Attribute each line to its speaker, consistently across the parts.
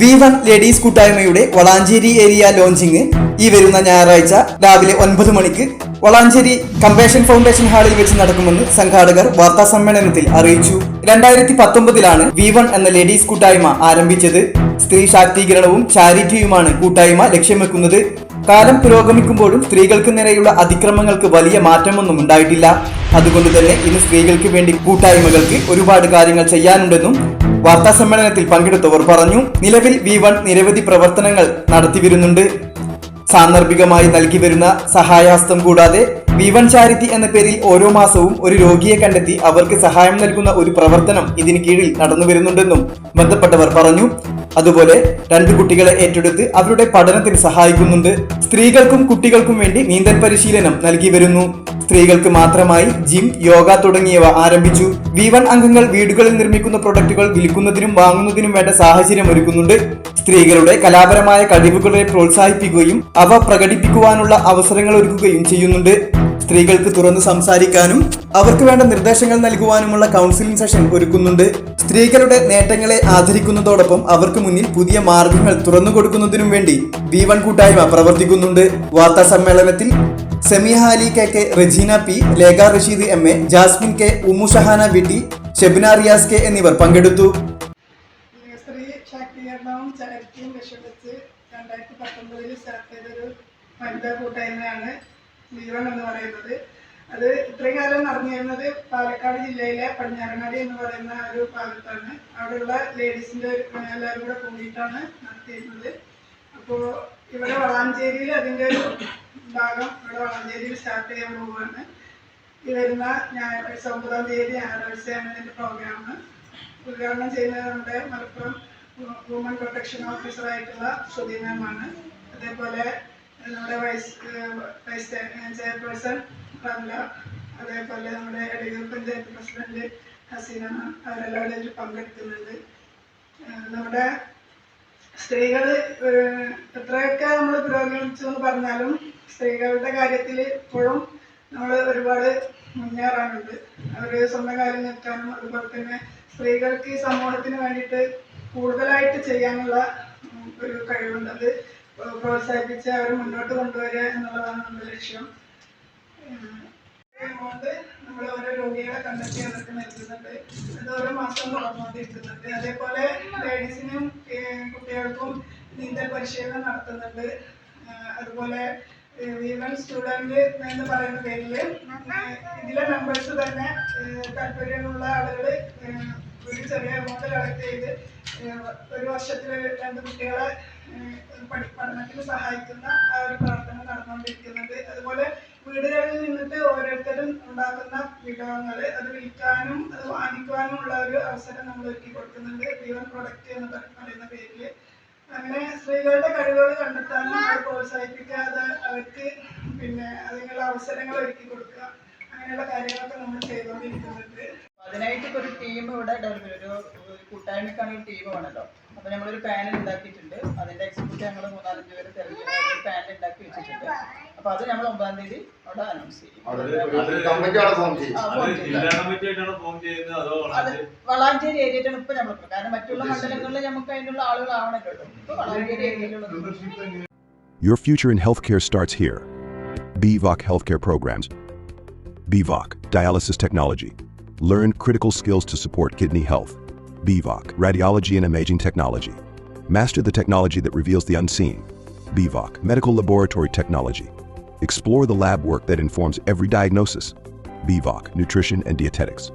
Speaker 1: V one ladies കൂട്ടായ്മയുടെ Valanchery area launching ഈ വരുന്ന ഞായറാഴ്ച രാവിലെ ഒൻപത് മണിക്ക് വളാഞ്ചേരി കമ്പേഷൻ ഫൗണ്ടേഷൻ ഹാളിൽ വെച്ച് നടക്കുമെന്ന് സംഘാടകർ വാർത്താ സമ്മേളനത്തിൽ അറിയിച്ചു. രണ്ടായിരത്തി പത്തൊമ്പതിലാണ് വി വൺ എന്ന ലേഡീസ് കൂട്ടായ്മ ആരംഭിച്ചത്. സ്ത്രീ ശാക്തീകരണവും ചാരിറ്റിയുമാണ് കൂട്ടായ്മ ലക്ഷ്യം വെക്കുന്നത്. കാലം പുരോഗമിക്കുമ്പോഴും സ്ത്രീകൾക്ക് നേരെയുള്ള അതിക്രമങ്ങൾക്ക് വലിയ മാറ്റമൊന്നും ഉണ്ടായിട്ടില്ല. അതുകൊണ്ട് തന്നെ ഇന്ന് സ്ത്രീകൾക്ക് വേണ്ടി കൂട്ടായ്മകൾക്ക് ഒരുപാട് കാര്യങ്ങൾ ചെയ്യാനുണ്ടെന്നും വാർത്താ സമ്മേളനത്തിൽ പങ്കെടുത്തവർ പറഞ്ഞു നിലവിൽ വി വൺ നിരവധി പ്രവർത്തനങ്ങൾ നടത്തിവരുന്നുണ്ട്. സാന്ദർഭികമായി നൽകി വരുന്ന സഹായഹസ്തം കൂടാതെ വി വൺ ചാരിറ്റി എന്ന പേരിൽ ഓരോ മാസവും ഒരു രോഗിയെ കണ്ടെത്തി അവർക്ക് സഹായം നൽകുന്ന ഒരു പ്രവർത്തനം ഇതിന് കീഴിൽ നടന്നു വരുന്നുണ്ടെന്നും ബന്ധപ്പെട്ടവർ പറഞ്ഞു. അതുപോലെ രണ്ട് കുട്ടികളെ ഏറ്റെടുത്ത് അവരുടെ പഠനത്തിന് സഹായിക്കുന്നുണ്ട്. സ്ത്രീകൾക്കും കുട്ടികൾക്കും വേണ്ടി നീന്തൽ പരിശീലനം നൽകി വരുന്നു. സ്ത്രീകൾക്ക് മാത്രമായി ജിം യോഗ തുടങ്ങിയവ ആരംഭിച്ചു. വി വൺ അംഗങ്ങൾ വീടുകളിൽ നിർമ്മിക്കുന്ന പ്രൊഡക്റ്റുകൾ വിൽക്കുന്നതിനും വാങ്ങുന്നതിനും വേണ്ട സാഹചര്യം ഒരുക്കുന്നുണ്ട്. സ്ത്രീകളുടെ കലാപരമായ കഴിവുകളെ പ്രോത്സാഹിപ്പിക്കുകയും അവ പ്രകടിപ്പിക്കുവാനുള്ള അവസരങ്ങൾ ഒരുക്കുകയും ചെയ്യുന്നുണ്ട്. സ്ത്രീകൾക്ക് തുറന്നു സംസാരിക്കാനും അവർക്ക് വേണ്ട നിർദ്ദേശങ്ങൾ നൽകുവാനുമുള്ള കൗൺസിലിംഗ് സെഷൻ ഒരുക്കുന്നുണ്ട്. സ്ത്രീകളുടെ നേട്ടങ്ങളെ ആദരിക്കുന്നതോടൊപ്പം അവർക്ക് മുന്നിൽ പുതിയ മാർഗങ്ങൾ തുറന്നു കൊടുക്കുന്നതിനും വേണ്ടി വി വൺ കൂട്ടായ്മ പ്രവർത്തിക്കുന്നുണ്ട്. വാർത്താ സമ്മേളനത്തിൽ Semiya Ali K K Rajina P Lekha Rasheed M A Jasmin K Ummu Shahana B D Shebina Riyas K എന്നിവർ പങ്കെടുത്തു.
Speaker 2: സ്ത്രീ ശാക്തീകരണവും ചാരിറ്റിയും ലക്ഷ്യം വെച്ച് രണ്ടായിരത്തി പത്തൊമ്പതിൽ സ്റ്റാർട്ട് ചെയ്തൊരു വനിതാ കൂട്ടായ്മയാണ് വീവൺ എന്ന് പറയുന്നത്. അത് ഇത്രയും കാലം നടന്നിരുന്നത് പാലക്കാട് ജില്ലയിലെ പടിഞ്ഞാറങ്ങാടി എന്ന് പറയുന്ന ഒരു ഭാഗത്താണ്. അവിടെയുള്ള ലേഡീസിന്റെ എല്ലാവരും കൂടെ കൂടിയിട്ടാണ് നടത്തിയിരുന്നത്. അപ്പോൾ ഇവിടെ വളാഞ്ചേരിയിൽ അതിന്റെ ഒരു ഭാഗം ഇവിടെ വളാഞ്ചേരിയിൽ സ്റ്റാർട്ട് ചെയ്യാൻ പോവുകയാണ്. ഈ വരുന്ന ഞായറാഴ്ച ഒമ്പതാം തീയതി ഞായറാഴ്ചയാണ് ഇതിന്റെ പ്രോഗ്രാം ഉദ്ഘാടനം ചെയ്യുന്നത് നമ്മുടെ മലപ്പുറം വുമൺ പ്രൊട്ടക്ഷൻ ഓഫീസറായിട്ടുള്ള ശ്രുതി മാമാണ് അതേപോലെ നമ്മുടെ വൈസ് വൈസ് ചെയർപേഴ്സൺ റംല. അതേപോലെ നമ്മുടെ എടയൂർ പഞ്ചായത്ത് പ്രസിഡന്റ് ഹസീന മാം അവരെല്ലാവരും പങ്കെടുക്കുന്നുണ്ട്. നമ്മുടെ സ്ത്രീകൾ എത്രയൊക്കെ നമ്മൾ പുരോഗമിച്ചു എന്ന് പറഞ്ഞാലും സ്ത്രീകളുടെ കാര്യത്തിൽ ഇപ്പോഴും നമ്മൾ ഒരുപാട് മുന്നേറാനുണ്ട്. അവർ സ്വന്തം കാര്യം നിൽക്കാനും അതുപോലെ തന്നെ സ്ത്രീകൾക്ക് ഈ സമൂഹത്തിന് വേണ്ടിയിട്ട് കൂടുതലായിട്ട് ചെയ്യാനുള്ള ഒരു കഴിവുണ്ട്. അത് പ്രോത്സാഹിപ്പിച്ച് അവർ മുന്നോട്ട് കൊണ്ടുവരിക എന്നുള്ളതാണ് നമ്മുടെ ലക്ഷ്യം. നമ്മൾ ഓരോ രോഗികളെ കണ്ടെത്തി അവർക്ക് നൽകുന്നുണ്ട്. അത് ഓരോ മാസം തുടർന്നുകൊണ്ടിരിക്കുന്നുണ്ട് അതേപോലെ ലേഡീസിനും കുട്ടികൾക്കും നീന്തൽ പരിശീലനം നടത്തുന്നുണ്ട്. അതുപോലെ വിമൻ സ്റ്റുഡന്റ് എന്ന് പറയുന്ന പേരിൽ ഇതിലെ മെമ്പേഴ്സ് തന്നെ താല്പര്യമുള്ള ആളുകൾ ഒരു ചെറിയ എമൗണ്ട് കളക്ട് ചെയ്ത് ഒരു വർഷത്തിൽ രണ്ട് കുട്ടികളെ പഠി- പഠനത്തിന് സഹായിക്കുന്ന ആ ഒരു പ്രവർത്തനം നടന്നുകൊണ്ടിരിക്കുന്നുണ്ട് അതുപോലെ വീടുകളിൽ നിന്നിട്ട് ഓരോരുത്തരും ഉണ്ടാക്കുന്ന വിഭവങ്ങൾ അത് വിൽക്കാനും അത് വാങ്ങിക്കുവാനും ഉള്ള ഒരു അവസരം നമ്മൾ ഒരുക്കി കൊടുക്കുന്നുണ്ട് ജീവൻ പ്രൊഡക്റ്റ് എന്ന് പറ- പറയുന്ന പേരിൽ അങ്ങനെ സ്ത്രീകളുടെ കഴിവുകൾ കണ്ടെത്താനും അത് പ്രോത്സാഹിപ്പിക്കാതെ അവർക്ക് പിന്നെ അതിനുള്ള അവസരങ്ങൾ ഒരുക്കി കൊടുക്കുക. അങ്ങനെയുള്ള കാര്യങ്ങളൊക്കെ നമ്മൾ ചെയ്തുകൊണ്ടിരിക്കുന്നുണ്ട്.
Speaker 3: അതിനായിട്ട് ഒരു ടീം ഇവിടെ ഒരു കൂട്ടായ്മക്കാണ് ഒരു ടീം വേണമല്ലോ അപ്പോൾ നമ്മളൊരു പാനൽ ഉണ്ടാക്കിയിട്ടുണ്ട്. അതിന്റെ എക്സിക്യൂട്ടീവ് ഞങ്ങൾ മൂന്നാലഞ്ച് പേര് തിരഞ്ഞെടുത്ത് പാനൽ ഉണ്ടാക്കി വെച്ചിട്ടുണ്ട്. അപ്പോൾ അത് നമ്മൾ ഒമ്പതാം തീയതി അവിടെ അനൗൺസ് ചെയ്യും
Speaker 4: കമ്മിറ്റിയാണ് ഫോം ചെയ്യും
Speaker 3: ആ,
Speaker 5: അത്
Speaker 3: ഫോൺ ചെയ്യും.
Speaker 5: ജില്ലാ കമ്മിറ്റിയായിട്ടാണ് ഫോം ചെയ്യുന്നത് അതോ
Speaker 3: അത് വളാഞ്ചേരി ഏരിയയിലാണ് ഇപ്പോൾ നമ്മൾ കാരണം മറ്റുള്ള മണ്ഡലങ്ങളിൽ നമുക്ക് അതിനുള്ള ആളുകൾ ആവണല്ലോ ഇപ്പോൾ വളാഞ്ചേരി ഏരിയയിലുള്ള
Speaker 6: Your future in healthcare starts here. BVOC Healthcare Programs. BVOC Dialysis Technology. Learn critical skills to support kidney health. BVOC Radiology and Imaging Technology. Master the technology that reveals the unseen. BVOC Medical Laboratory Technology. Explore the lab work that informs every diagnosis. BVOC Nutrition and Dietetics.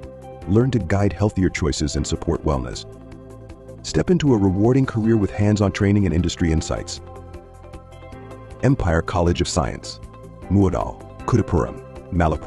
Speaker 6: Learn to guide healthier choices and support wellness. Step into a rewarding career with hands on training and industry insights. Empire College of Science, Muadal, Kudapuram, Malapur.